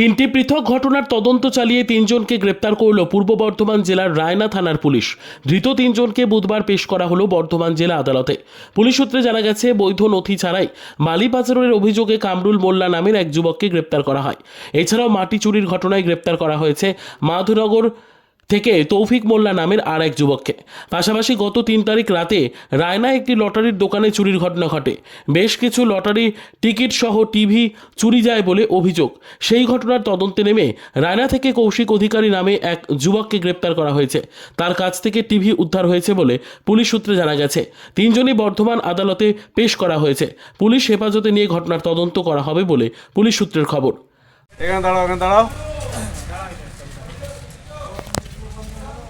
তিনটি পৃথক ঘটনার তদন্ত চালিয়ে তিনজনকে গ্রেপ্তার করল পূর্ব বর্ধমান জেলার রায়না থানার পুলিশ। ধৃত তিনজনকে বুধবার পেশ করা হলো বর্ধমান জেলা আদালতে। পুলিশ সূত্রে জানা গেছে, বৈধ নথি ছাড়াই মালি পাচারের অভিযোগে কামরুল মোল্লা নামের এক যুবককে গ্রেপ্তার করা হয়। এছাড়াও মাটি চুরির ঘটনায় গ্রেপ্তার করা হয়েছে মাধুনগর থেকে তৌফিক মোল্লা নামের আর এক যুবককে। পাশাপাশি গত তিন তারিখ রাতে রায়না একটি লটারির দোকানে চুরির ঘটনা ঘটে। বেশ কিছু লটারি, টিকিট সহ টিভি চুরি যায় বলে অভিযোগ। সেই ঘটনার তদন্তে নেমে রায়না থেকে কৌশিক অধিকারী নামে এক যুবককে গ্রেপ্তার করা হয়েছে। তার কাছ থেকে টিভি উদ্ধার হয়েছে বলে পুলিশ সূত্রে জানা গেছে। তিনজনই বর্ধমান আদালতে পেশ করা হয়েছে। পুলিশ হেফাজতে নিয়ে ঘটনার তদন্ত করা হবে বলে পুলিশ সূত্রের খবর। এখানে দাঁড়াও এখানে দাঁড়াও।